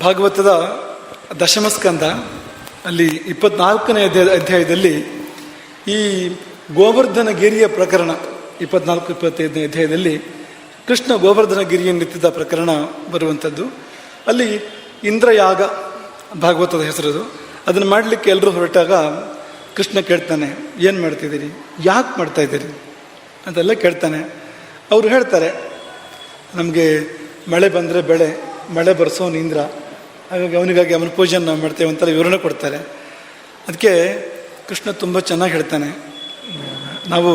ಭಾಗವತದ ದಶಮಸ್ಕಂದ ಅಲ್ಲಿ ಇಪ್ಪತ್ನಾಲ್ಕನೇ ಅಧ್ಯಾಯ ಅಧ್ಯಾಯದಲ್ಲಿ ಈ ಗೋವರ್ಧನ ಗಿರಿಯ ಪ್ರಕರಣ, ಇಪ್ಪತ್ನಾಲ್ಕು, ಇಪ್ಪತ್ತೈದನೇ ಅಧ್ಯಾಯದಲ್ಲಿ ಕೃಷ್ಣ ಗೋವರ್ಧನ ಗಿರಿಯನ್ನೆತ್ತಿದ ಪ್ರಕರಣ ಬರುವಂಥದ್ದು. ಅಲ್ಲಿ ಇಂದ್ರಯಾಗ, ಭಾಗವತದ ಹೆಸರದು, ಅದನ್ನು ಮಾಡಲಿಕ್ಕೆ ಎಲ್ಲರೂ ಹೊರಟಾಗ ಕೃಷ್ಣ ಕೇಳ್ತಾನೆ, ಏನು ಮಾಡ್ತಿದ್ದೀರಿ? ಯಾಕೆ ಮಾಡ್ತಾ ಇದ್ದೀರಿ? ಅಂತೆಲ್ಲ ಕೇಳ್ತಾನೆ. ಅವರು ಹೇಳ್ತಾರೆ, ನಮಗೆ ಮಳೆ ಬಂದರೆ ಬೆಳೆ, ಮಳೆ ಬರ್ಸೋನು ಇಂದ್ರ ಹಾಗಾಗಿ ಅವನಿಗಾಗಿ ಅವನ ಪೂಜೆ ನಾವು ಮಾಡ್ತೇವೆ ಅಂತೆಲ್ಲ ವಿವರಣೆ ಕೊಡ್ತಾರೆ. ಅದಕ್ಕೆ ಕೃಷ್ಣ ತುಂಬ ಚೆನ್ನಾಗಿ ಹೇಳ್ತಾನೆ. ನಾವು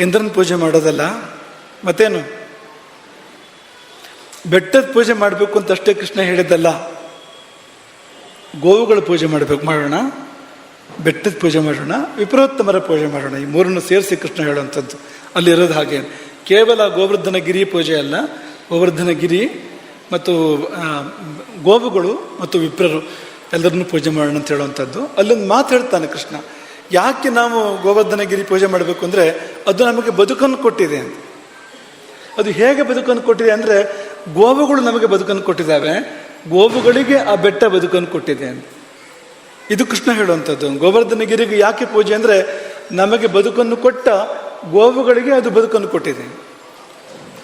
ಇಂದ್ರನ ಪೂಜೆ ಮಾಡೋದಲ್ಲ, ಮತ್ತೇನು? ಬೆಟ್ಟದ ಪೂಜೆ ಮಾಡಬೇಕು ಅಂತ ಅಷ್ಟೇ ಕೃಷ್ಣ ಹೇಳಿದ್ದಲ್ಲ. ಗೋವುಗಳ ಪೂಜೆ ಮಾಡಬೇಕು, ಮಾಡೋಣ. ಬೆಟ್ಟದ ಪೂಜೆ ಮಾಡೋಣ ವಿಪ್ರೋತ್ತಮರ ಪೂಜೆ ಮಾಡೋಣ, ಈ ಮೂರನ್ನು ಸೇರಿಸಿ ಕೃಷ್ಣ ಹೇಳುವಂಥದ್ದು. ಅಲ್ಲಿರೋದು ಹಾಗೆ. ಕೇವಲ ಗೋವರ್ಧನ ಗಿರಿ ಪೂಜೆ ಅಲ್ಲ ಗೋವರ್ಧನ ಗಿರಿ ಮತ್ತು ಗೋವುಗಳು ಮತ್ತು ವಿಪ್ರರು ಎಲ್ಲರನ್ನೂ ಪೂಜೆ ಮಾಡೋಣ ಅಂತ ಹೇಳುವಂಥದ್ದು. ಅಲ್ಲೊಂದು ಮಾತು ಹೇಳ್ತಾನೆ ಕೃಷ್ಣ, ಯಾಕೆ ನಾವು ಗೋವರ್ಧನಗಿರಿ ಪೂಜೆ ಮಾಡಬೇಕು ಅಂದರೆ ಅದು ನಮಗೆ ಬದುಕನ್ನು ಕೊಟ್ಟಿದೆ ಅಂತ. ಅದು ಹೇಗೆ ಬದುಕನ್ನು ಕೊಟ್ಟಿದೆ ಅಂದರೆ, ಗೋವುಗಳು ನಮಗೆ ಬದುಕನ್ನು ಕೊಟ್ಟಿದ್ದಾವೆ, ಗೋವುಗಳಿಗೆ ಆ ಬೆಟ್ಟ ಬದುಕನ್ನು ಕೊಟ್ಟಿದೆ ಅಂತ. ಇದು ಕೃಷ್ಣ ಹೇಳುವಂಥದ್ದು. ಗೋವರ್ಧನಗಿರಿಗೆ ಯಾಕೆ ಪೂಜೆ ಅಂದರೆ, ನಮಗೆ ಬದುಕನ್ನು ಕೊಟ್ಟ ಗೋವುಗಳಿಗೆ ಅದು ಬದುಕನ್ನು ಕೊಟ್ಟಿದೆ.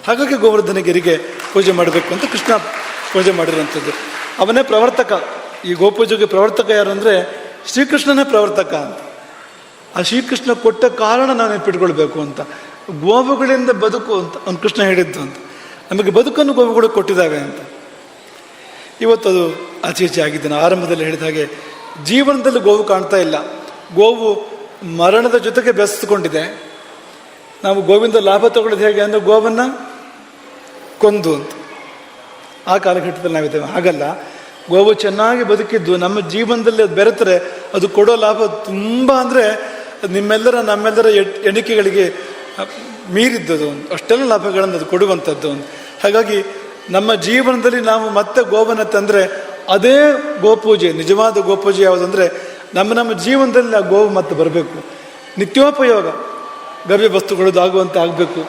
ಹಾಗಾಗಿ ಗೋವರ್ಧನ ಗಿರಿಗೆ ಪೂಜೆ ಮಾಡಬೇಕು ಅಂತ ಕೃಷ್ಣ ಪೂಜೆ ಮಾಡಿರುವಂಥದ್ದು. ಅವನೇ ಪ್ರವರ್ತಕ. ಈ ಗೋಪೂಜೆಗೆ ಪ್ರವರ್ತಕ ಯಾರು ಅಂದರೆ ಶ್ರೀಕೃಷ್ಣನೇ ಪ್ರವರ್ತಕ ಅಂತ. ಆ ಶ್ರೀಕೃಷ್ಣ ಕೊಟ್ಟ ಕಾರಣ ನಾನು ನೆನಪಿಟ್ಕೊಳ್ಬೇಕು ಅಂತ. ಗೋವುಗಳಿಂದ ಬದುಕು ಅಂತ ಅವ್ನು ಕೃಷ್ಣ ಹೇಳಿದ್ದು ಅಂತ. ನಮಗೆ ಬದುಕನ್ನು ಗೋವುಗಳು ಕೊಟ್ಟಿದ್ದಾವೆ ಅಂತ. ಇವತ್ತು ಅದು ಆಚೆ ಈಚೆ ಆಗಿದೆ ಆರಂಭದಲ್ಲಿ ಹೇಳಿದ ಹಾಗೆ ಜೀವನದಲ್ಲಿ ಗೋವು ಕಾಣ್ತಾ ಇಲ್ಲ. ಗೋವು ಮರಣದ ಜೊತೆಗೆ ಬೆಸೆದುಕೊಂಡಿದೆ ನಾವು ಗೋವಿಂದ ಲಾಭ ತಗೊಳ್ಳೋದು ಹೇಗೆ ಅಂದರೆ ಗೋವನ್ನು ಕೊಂದು ಅಂತ. ಆ ಕಾಲಘಟ್ಟದಲ್ಲಿ ನಾವಿದ್ದೇವೆ. ಹಾಗಲ್ಲ. ಗೋವು ಚೆನ್ನಾಗಿ ಬದುಕಿದ್ದು ನಮ್ಮ ಜೀವನದಲ್ಲಿ ಅದು ಬೆರೆತರೆ, ಅದು ಕೊಡೋ ಲಾಭ ತುಂಬ ಅಂದರೆ ನಿಮ್ಮೆಲ್ಲರ, ನಮ್ಮೆಲ್ಲರ ಎಣಿಕೆಗಳಿಗೆ ಮೀರಿದ್ದದು ಅಷ್ಟೆಲ್ಲ ಲಾಭಗಳನ್ನು ಅದು ಕೊಡುವಂಥದ್ದು ಹಾಗಾಗಿ ನಮ್ಮ ಜೀವನದಲ್ಲಿ ನಾವು ಮತ್ತೆ ಗೋವನ್ನು ತಂದರೆ ಅದೇ ಗೋಪೂಜೆ, ನಿಜವಾದ ಗೋಪೂಜೆ ಯಾವುದಂದರೆ ನಮ್ಮ ನಮ್ಮ ಜೀವನದಲ್ಲಿ ಆ ಗೋವು ಮತ್ತೆ ಬರಬೇಕು. ನಿತ್ಯೋಪಯೋಗ. ಗವ್ಯ ವಸ್ತುಗಳದ್ದು ಆಗುವಂತೆ ಆಗಬೇಕು.